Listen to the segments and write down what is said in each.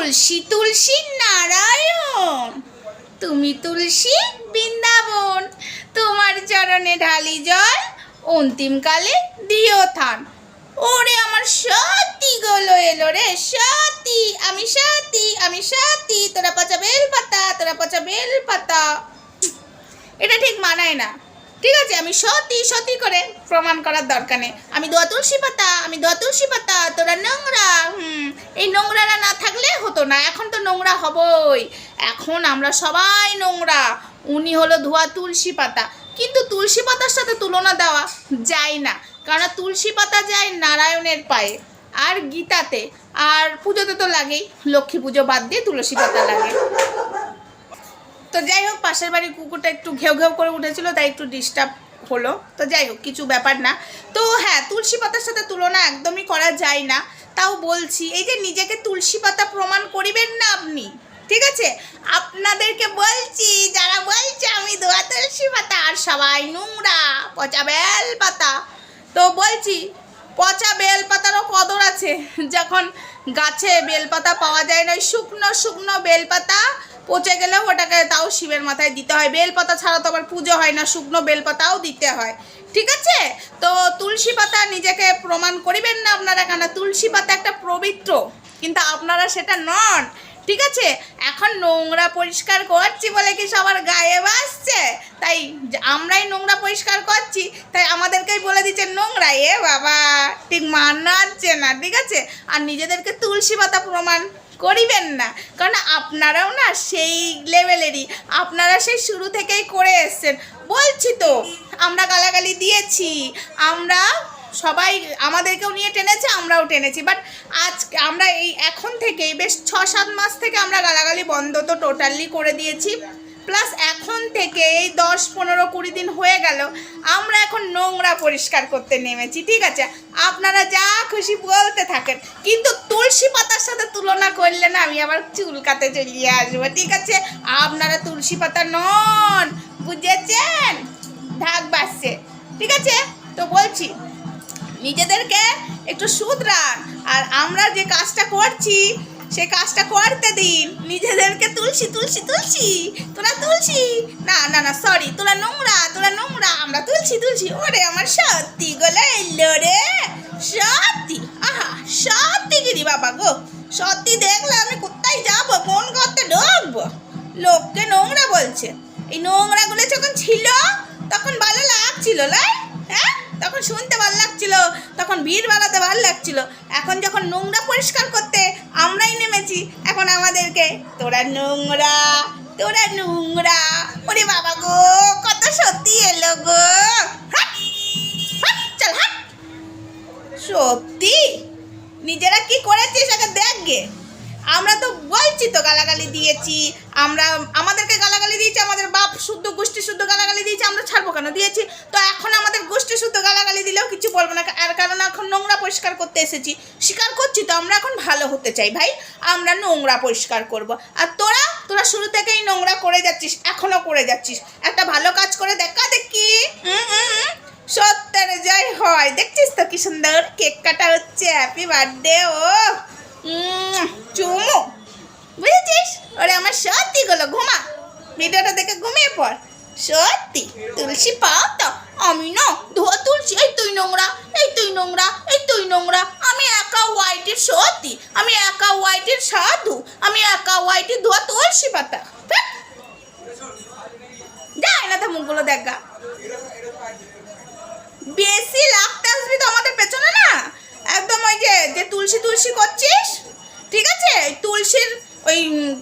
তুলসী তুলসী নারায়ণ। তুমি তুলসী বৃন্দাবন। তোমার চরণে ঢালি জল, অন্তিমকালে দিও থান ওরে আমার সত্যি গলো এলো রে সত্যি আমি সত্যি আমি সত্যি তোরা পচা বেল পাতা তোরা পচা বেল পাতা এটা ঠিক মানায় না। ঠিক আছে, আমি সত্যি সত্যি করে প্রমাণ করার দরকার নেই। আমি দোয়া তুলসী পাতা, আমি দোয়া তুলসী পাতা, তোরা নোংরা, হুম, এই নোংরারা না থাকলে হতো না, এখন তো নোংরা হবই। এখন আমরা সবাই নোংরা, উনি হলো ধোয়া তুলসী পাতা। কিন্তু তুলসী পাতার সাথে তুলনা দেওয়া যায় না কারণ তুলসী পাতা যায় নারায়ণের পায়ে, আর গীতাতে, আর পুজোতে তো লাগেই, লক্ষ্মী পুজো বাদ দিয়ে তুলসী পাতা লাগে। তো যাই হোক, পাশের বাড়ির কুকুরটা একটু ঘেউ ঘেউ করে উঠেছিল, তাই একটু ডিস্টার্ব হলো। তো যাই হোক, কিছু ব্যাপার না। তো হ্যাঁ তুলসী পাতার সাথে তুলনা একদমই করা যায় না। তাও বলছি, এই যে নিজেকে তুলসী পাতা প্রমাণ করিবেন না আপনি, ঠিক আছে? আপনাদেরকে বলছি, যারা বলছে আমি দোয়া তুলসী পাতা আর সবাই নোংরা, পচা বেল পাতা। তো বলছি, পচা বেল পাতারও কদর আছে। যখন গাছে বেলপাতা পাওয়া যায় না শুকনো শুকনো বেলপাতা পচে গেলেও ওটাকে তাও শিবের মাথায় দিতে হয়। বেলপাতা ছাড়া তো আবার পুজো হয় না, শুকনো বেলপাতাও দিতে হয়। ঠিক আছে? তো তুলসী পাতা নিজেকে প্রমাণ করিবেন না আপনারা কেন? তুলসী পাতা একটা পবিত্র, কিন্তু আপনারা সেটা নন। ঠিক আছে? এখন নোংরা পরিষ্কার করছি বলে কি সবার গায়ে বাসছে তাই আমরাই নোংরা পরিষ্কার করছি, তাই আমাদেরকেই বলে দিচ্ছে নোংরা। এ বাবা, ঠিক মানাচ্ছে না, ঠিক আছে? আর নিজেদেরকে তুলসী পাতা প্রমাণ করিবেন না। কারণ আপনারাও না সেই লেভেলেরই। আপনারা সেই শুরু থেকেই করে এসছেন। বলছি তো, আমরা গালাগালি দিয়েছি। আমরা সবাই আমাদেরকেও নিয়ে টেনেছে, আমরাও টেনেছি। বাট আজ আমরা এই এখন থেকেই বেশ ছ সাত মাস থেকে আমরা গালাগালি বন্ধ তো টোটালি করে দিয়েছি। প্লাস এখন থেকে এই দশ, পনেরো, কুড়ি দিন হয়ে গেল। আমরা এখন নোংরা পরিষ্কার করতে নেমেছি, ঠিক আছে? আপনারা যা খুশি বলতে থাকেন। কিন্তু তুলসী পাতার সাথে তুলনা আমি আবার চুলকাতে চলিয়ে আসব। ঠিক আছে? আপনারা তুলসী পাতা নন, বুঝেছেন? ঢাক বাসছে ঠিক আছে? তো বলছি, নিজেদেরকে একটু শুধরান আর আমরা যে কাজটা করছি, সে কাজটা করতে দিন। নিজেদেরকে তুলসী তুলসী তুলসী। তোরা তুলসী? না না না সরি তোরা নোংরা তোরা নোংরা। আমরা তুলসী তুলসী। ওরে, আমার সত্যি গলে রে। সত্যি, আহা, সত্যি গিরি বাবা গো। সত্যি দেখলে আমি কোথায় যাব? কোন করতে ঢুকবো? লোককে নোংরা বলছে। এই নোংরাগুলো যখন ছিল, তখন ভালো লাগছিল লাই হ্যাঁ? তখন শুনতে ভালো লাগছিল, তখন ভিড় বাড়াতে ভালো লাগছিল। এখন যখন নোংরা পরিষ্কার করতে আমরাই নেমেছি, এখন আমাদেরকে, তোরা নোংরা তোরা নোংরা, ওরে বাবা গো, কত সত্যি এলো গো! সত্যি? নিজেরা কি করেছিস আগে দেখ গে। আমরা তো বলছি তো গালাগালি দিয়েছি, আমরা আমাদেরকে গালাগালি দিয়েছি, আমাদের বাপ শুদ্ধ, গোষ্ঠী শুদ্ধ গালাগালি দিয়েছি, আমরা ছাড়বো কেন দিয়েছি? তো এখন আমাদের গোষ্ঠী শুদ্ধ গালাগালি দিলেও কিছু বলব না আর কারণ এখন নোংরা পরিষ্কার করতে এসেছি। স্বীকার করছি তো আমরা এখন ভালো হতে চাই ভাই, আমরা নোংরা পরিষ্কার করব। আর তোরা তোরা শুরু থেকেই নোংরা করে যাচ্ছিস এখনও করে যাচ্ছিস। একটা ভালো কাজ করে দেখা দেখি। কি সুন্দর কেক কাটা হচ্ছে। হ্যাপি বার্থডে ও। চুমু। বুঝেছিস? ওরে আমার সত্যি গুলো ঘুমা। ভিডিওটা দেখে ঘুমিয়ে পড়। সত্যি, তুলসী পাও তো আমি না ধোয়া তুলসী, এই তুই নোংরা, এই তুই নোংরা, এই তুই নোংরা। আমি একা হোয়াইটের সত্যি, আমি একা হোয়াইটের সাধু, আমি একা হোয়াইটের ধোয়া তুলসী পাতা। যায় না তো মুখগুলো দেখা বেশি লাগতে আসবি তো আমাদের পেছনে না একদম ওই যে যে তুলসী তুলসী করছিস ঠিক আছে ওই তুলসীর ওই উম,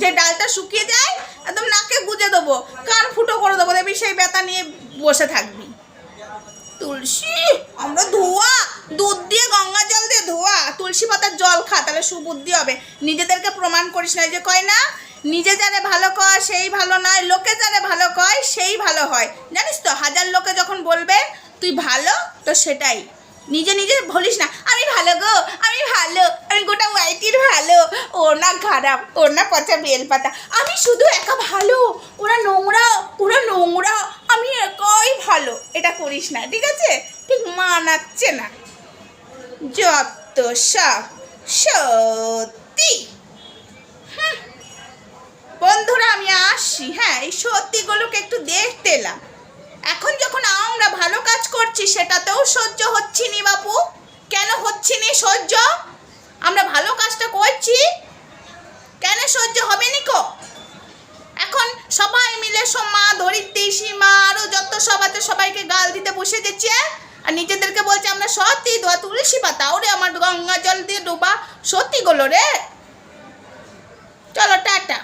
যে ডালটা শুকিয়ে যায় একদম নাকে গুজে দেবো কান ফুটো করে দেবো? দেখবি সেই ব্যথা নিয়ে বসে থাকবি। তুলসী, আমরা ধোয়া। দুধ দিয়ে গঙ্গা জল দিয়ে ধোয়া। তুলসী পাতার জল খা, তাহলে সুবুদ্ধি হবে। নিজেদেরকে প্রমাণ করিস না যে কয় না? নিজে যারে ভালো কয়, সেই ভালো নয়। লোকে যারে ভালো কয়, সেই ভালো হয়। জানিস তো, হাজার লোকে যখন বলবে, তুই ভালো, তো সেটাই। নিজে নিজে বলিস না, আমি ভালো গো, আমি ভালো, আমি গোটা ওয়াইটির ভালো। ওর না খারাপ, ওর না পচা বেলপাতা আমি শুধু একা ভালো, ওরা নোংরা ওরা নোংরা, আমি একাই ভালো। এটা করিস না, ঠিক আছে? ঠিক মানাচ্ছে না। যত সব সত্যি। বন্ধুরা, আমি আসছি হ্যাঁ এই সত্যিগুলোকে একটু দেখতে এলাম এখন যখন আমরা ভালো কাজ করছি, সেটাতেও সহ্য হচ্ছে নি বাপু। কেন হচ্ছে নি সহ্য? আমরা ভালো কাজটা করছি। কেন সহ্য হবে নি কো? এখন সবাই মিলে সব মা ধরিত্রী সীমা আরও যত সব আছে, সবাইকে গাল দিতে বসে গেছে আর নিজেদেরকে বলছে, আমরা সত্যি দোয়া তুলসী পাতা, ওরে আমার গঙ্গা জল দিয়ে ডোবা, সত্যি গুলো রে? চলো, টাটা।